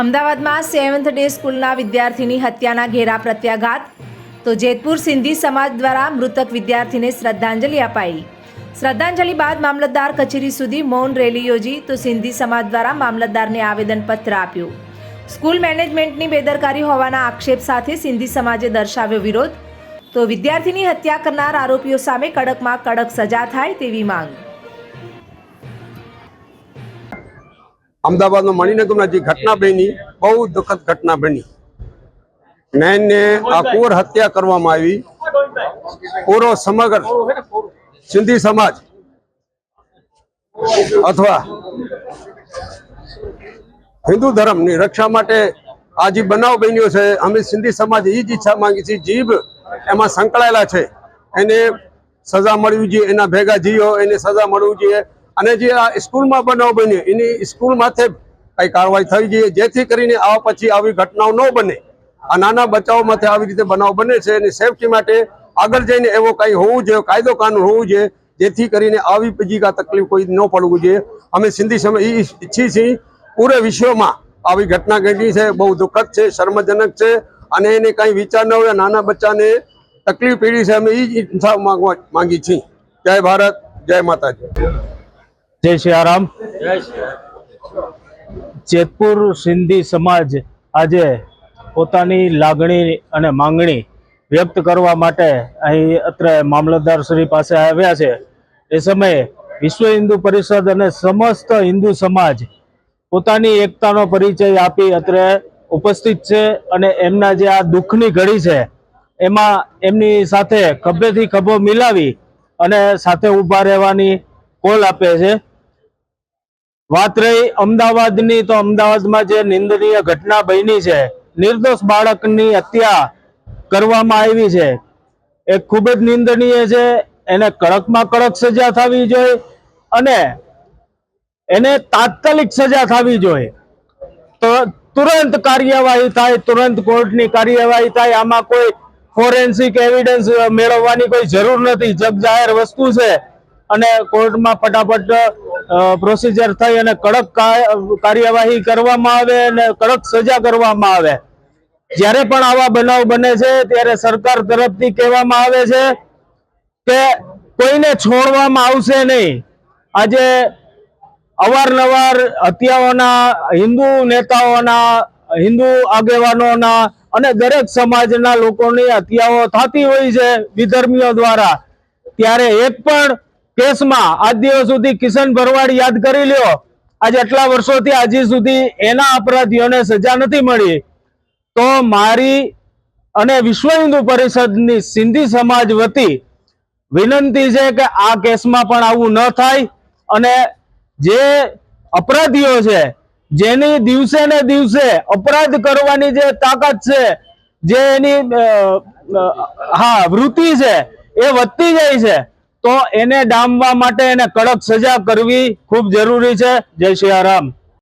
અમદાવાદમાં seventh day સ્કૂલના વિદ્યાર્થીની હત્યાના ઘેરા પ્રત્યાઘાત, તો જેતપુર સિંધી સમાજ દ્વારા મૃતક વિદ્યાર્થીને શ્રદ્ધાંજલિ અપાઈ. શ્રદ્ધાંજલિ બાદ મામલતદાર કચેરી સુધી મૌન રેલી યોજી, તો સિંધી સમાજ દ્વારા મામલતદારને આવેદનપત્ર આપ્યું. સ્કૂલ મેનેજમેન્ટની બેદરકારી હોવાના આક્ષેપ સાથે સિંધી સમાજે દર્શાવ્યો વિરોધ, તો વિદ્યાર્થીની હત્યા કરનાર આરોપીઓ સામે કડકમાં કડક સજા થાય તેવી માંગ. અમદાવાદનો મણિનગરમાં જે ઘટના બની, બહુ દુઃખદ ઘટના બની. નયનને આ પૂર હત્યા કરવામાં આવી. પૂરો સમગ્ર સિંધી સમાજ અથવા હિન્દુ ધર્મની રક્ષા માટે આ જે બનાવ બન્યો છે, અમે સિંધી સમાજ એ જ ઈચ્છા માંગી છીએ, જીભ એમાં સંકળાયેલા છે. એને સજા મળવી જોઈએ, એના ભેગા જીવો, એને સજા મળવી જોઈએ. અને જે આ સ્કૂલમાં બનાવ બન્યો, એની સ્કૂલ માથે કઈ કાર્યવાહી થઈ જોઈએ જેથી કરીને આ પછી આવી ઘટનાઓ ન બને. આ નાના બચ્ચાઓ માથે આવી રીતે બનાવ બને છે એની સેફટી માટે આગળ જઈને એવો કઈ હોવું જોઈએ, કાયદો કાનૂન હોવું જોઈએ, જેથી કરીને આવી બીજી કા તકલીફ કોઈ ન પડવું જોઈએ. અમે સિંધી સમય એ ઈચ્છી છીએ પૂરે વિશ્વમાં આવી ઘટના ઘટી છે, બહુ દુઃખદ છે, શર્મજનક છે અને એને કઈ વિચાર ન હોય નાના બચ્ચાને તકલીફ પીડી છે, અમે એ ઇન્સાફ માંગવા, માંગીએ છીએ. જય ભારત, જય માતાજી. જય સિયારામ જેતપુર સિંધી સમાજ આજે પોતાની લાગણી અને માંગણી વ્યક્ત કરવા માટે અહીં અત્રે મામલતદાર શ્રી પાસે આવ્યા છે. એ સમયે વિશ્વ હિન્દુ પરિષદ અને સમસ્ત હિન્દુ સમાજ પોતાની એકતાનો પરિચય આપી અત્રે ઉપસ્થિત છે અને એમના જે આ દુઃખની ઘડી છે એમાં એમની સાથે ખભેથી ખભો મિલાવી અને સાથે ઊભા રહેવાની કોલ આપે છે. વાત રહી અમદાવાદની, તો અમદાવાદમાં જે નિંદનીય ઘટના બની છે, નિર્દોષ બાળકની હત્યા કરવામાં આવી છે. એ ખૂબ જ નિંદનીય છે. એને કડકમાં કડક સજા થવી જોઈએ અને એને તાત્કાલિક સજા થવી જોઈએ. તો તુરંત કાર્યવાહી થાય, તુરંત કોર્ટની કાર્યવાહી થાય. આમાં કોઈ ફોરેન્સિક એવિડન્સ મેળવવાની કોઈ જરૂર નથી. જગ જાહેર વસ્તુ છે. અને કોર્ટમાં ફટાફટ પ્રોસિજર થઈ અને કડક કાર્યવાહી કરવામાં આવે અને કડક સજા કરવામાં આવે. જ્યારે પણ આવા બનાવ બને છે, ત્યારે સરકાર તરફથી કહેવામાં આવે છે કે કોઈને છોડવામાં આવશે નહીં. આજે અવારનવાર હત્યાઓના, હિન્દુ નેતાઓના, હિન્દુ આગેવાનોના અને દરેક સમાજના લોકોની હત્યાઓ થતી હોય છે વિધર્મીઓ દ્વારા. ત્યારે એક પણ કેસમાં આજ દિવસ સુધી કિશન ભરવાડ યાદ કરી લ્યો. આજે આટલા વર્ષોથી હજી સુધી એના અપરાધીઓને સજા નથી મળી. તો મારી અને વિશ્વ હિન્દુ પરિષદની સિંધી સમાજ વતી વિનંતી છે કે આ કેસમાં પણ આવું ન થાય અને જે અપરાધીઓ છે, જેની દિવસે ને દિવસે અપરાધ કરવાની જે તાકાત છે, જે એની હા, વૃત્તિ છે, એ વધતી જાય છે. તો એને ડામવા માટે એને કડક સજા કરવી ખૂબ જરૂરી છે. જય સિયારામ